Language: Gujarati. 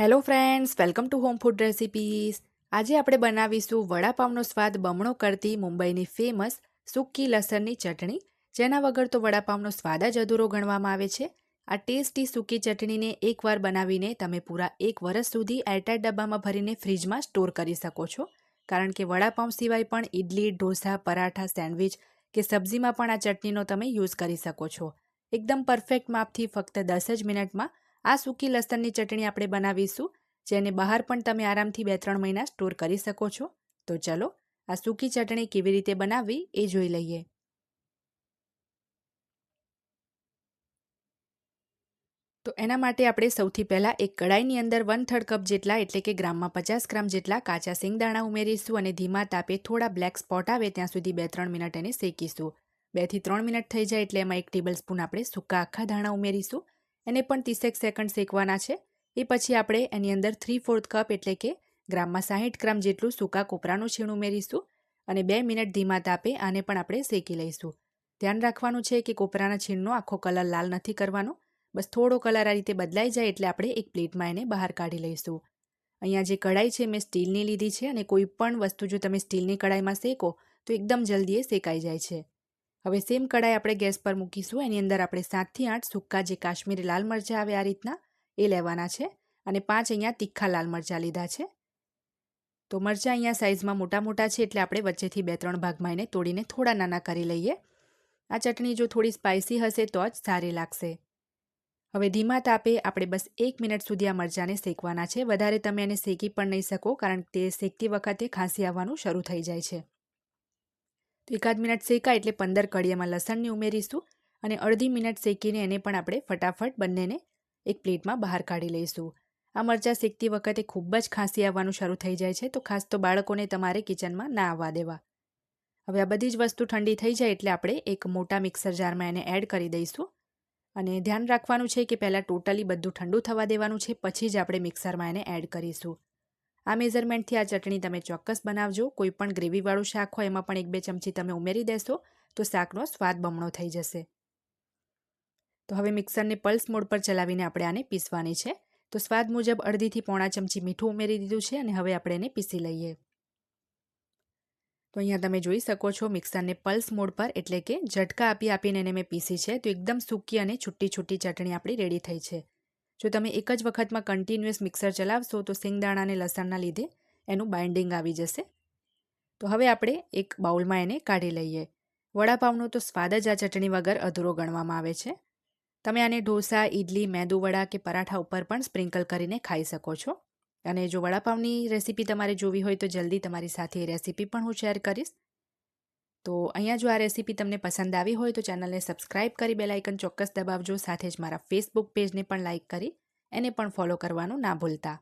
Hello friends welcome to home food recipes આજે આપણે બનાવીશું વડાપાવનો સ્વાદ બમણો કરતી મુંબઈની ફેમસ સૂકી લસણની ચટણી. જેના વગર તો વડાપાવનો સ્વાદ જ અધૂરો ગણવામાં આવે છે. આ ટેસ્ટી સૂકી ચટણીને એકવાર બનાવીને તમે પૂરા એક વર્ષ સુધી એરટાઈટ ડબ્બામાં ભરીને ફ્રીજમાં સ્ટોર કરી શકો છો. કારણ કે વડાપાઉં સિવાય પણ ઇડલી ઢોસા, પરાઠા, સેન્ડવિચ કે સબ્જીમાં પણ આ ચટણીનો તમે યુઝ કરી શકો છો. એકદમ પરફેક્ટ માપથી ફક્ત દસ જ મિનિટમાં આ સૂકી લસણની ચટણી આપણે બનાવીશું, જેને બહાર પણ તમે આરામથી બે ત્રણ મહિના સ્ટોર કરી શકો છો. તો ચલો, આ સૂકી ચટણી કેવી રીતે બનાવવી એ જોઈ લઈએ. તો એના માટે આપણે સૌથી પહેલાં એક કડાઈની અંદર વન થર્ડ કપ જેટલા, એટલે કે ગ્રામમાં પચાસ ગ્રામ જેટલા કાચા સિંગદાણા ઉમેરીશું અને ધીમા તાપે થોડા બ્લેક સ્પોટ આવે ત્યાં સુધી બે ત્રણ મિનિટ એને શેકીશું. બેથી ત્રણ મિનિટ થઈ જાય એટલે એમાં એક ટેબલ સ્પૂન આપણે સૂકા આખા ધાણા ઉમેરીશું. એને પણ ત્રીસેક સેકન્ડ શેકવાના છે. એ પછી આપણે એની અંદર થ્રી ફોર્થ કપ એટલે કે ગ્રામમાં સાહીઠ ગ્રામ જેટલું સૂકા કોપરાનું છીણ ઉમેરીશું અને બે મિનિટ ધીમા તાપે આને પણ આપણે શેકી લઈશું. ધ્યાન રાખવાનું છે કે કોપરાના છીણનો આખો કલર લાલ નથી કરવાનો. બસ થોડો કલર આ રીતે બદલાઈ જાય એટલે આપણે એક પ્લેટમાં એને બહાર કાઢી લઈશું. અહીંયા જે કઢાઈ છે મેં સ્ટીલની લીધી છે અને કોઈ પણ વસ્તુ જો તમે સ્ટીલની કઢાઈમાં શેકો તો એકદમ જલ્દી એ શેકાઈ જાય છે. હવે સેમ કઢાઈ આપણે ગેસ પર મૂકીશું. એની અંદર આપણે સાતથી આઠ સૂકા જે કાશ્મીરી લાલ મરચાં આવે આ રીતના, એ લેવાના છે. અને પાંચ અહીંયા તીખા લાલ મરચાં લીધા છે. તો મરચાં અહીંયા સાઇઝમાં મોટા મોટા છે એટલે આપણે વચ્ચેથી બે ત્રણ ભાગમાં એને તોડીને થોડા નાના કરી લઈએ. આ ચટણી જો થોડી સ્પાઇસી હશે તો જ સારી લાગશે. હવે ધીમા તાપે આપણે બસ એક મિનિટ સુધી આ મરચાંને શેકવાના છે. વધારે તમે એને શેકી પણ નહીં શકો, કારણ તે શેકતી વખતે ખાંસી આવવાનું શરૂ થઈ જાય છે. એકાદ મિનિટ શેકાય એટલે પંદર કડિયામાં લસણની ઉમેરીશું અને અડધી મિનિટ શેકીને એને પણ આપણે ફટાફટ બંનેને એક પ્લેટમાં બહાર કાઢી લઈશું. આ મરચાં શેકતી વખતે ખૂબ જ ખાંસી આવવાનું શરૂ થઈ જાય છે, તો ખાસ તો બાળકોને તમારે કિચનમાં ના આવવા દેવા. હવે આ બધી જ વસ્તુ ઠંડી થઈ જાય એટલે આપણે એક મોટા મિક્સર જારમાં એને એડ કરી દઈશું. અને ધ્યાન રાખવાનું છે કે પહેલાં ટોટલી બધું ઠંડુ થવા દેવાનું છે, પછી જ આપણે મિક્સરમાં એને એડ કરીશું. આ મેઝરમેન્ટથી આ ચટણી તમે ચોક્કસ બનાવજો. કોઈ પણ ગ્રેવીવાળું શાક હોય એમાં પણ એક બે ચમચી તમે ઉમેરી દેશો તો શાકનો સ્વાદ બમણો થઈ જશે. તો હવે મિક્સરને પલ્સ મોડ પર ચલાવીને આપણે આને પીસવાની છે. તો સ્વાદ મુજબ અડધીથી પોણા ચમચી મીઠું ઉમેરી દીધું છે અને હવે આપણે એને પીસી લઈએ. તો અહીંયા તમે જોઈ શકો છો મિક્સરને પલ્સ મોડ પર એટલે કે ઝટકા આપી આપીને એને મેં પીસી છે. તો એકદમ સૂકી અને છૂટી છૂટી ચટણી આપણી રેડી થઈ છે. જો તમે એક જ વખતમાં કન્ટિન્યુઅસ મિક્સર ચલાવશો, તો સિંગદાણા અને લસણના લીધે એનું બાઇન્ડિંગ આવી જશે. તો હવે આપણે એક બાઉલમાં એને કાઢી લઈએ. વડાપાવનો તો સ્વાદ જ આ ચટણી વગર અધૂરો ગણવામાં આવે છે. તમે આને ઢોસા ઇડલી મેંદુવડા કે પરાઠા ઉપર પણ સ્પ્રિંકલ કરીને ખાઈ શકો છો. અને જો વડાપાવની રેસીપી તમારે જોવી હોય તો જલ્દી તમારી સાથે એ રેસીપી પણ હું શેર કરીશ. તો અહીંયા જો આ રેસીપી તમને પસંદ આવી હોય તો ચેનલને સબસ્ક્રાઇબ કરી બેલાઇકન ચોક્કસ દબાવજો. સાથે જ મારા ફેસબુક પેજને પણ લાઇક કરી, એને પણ ફોલો કરવાનું ના ભૂલતા.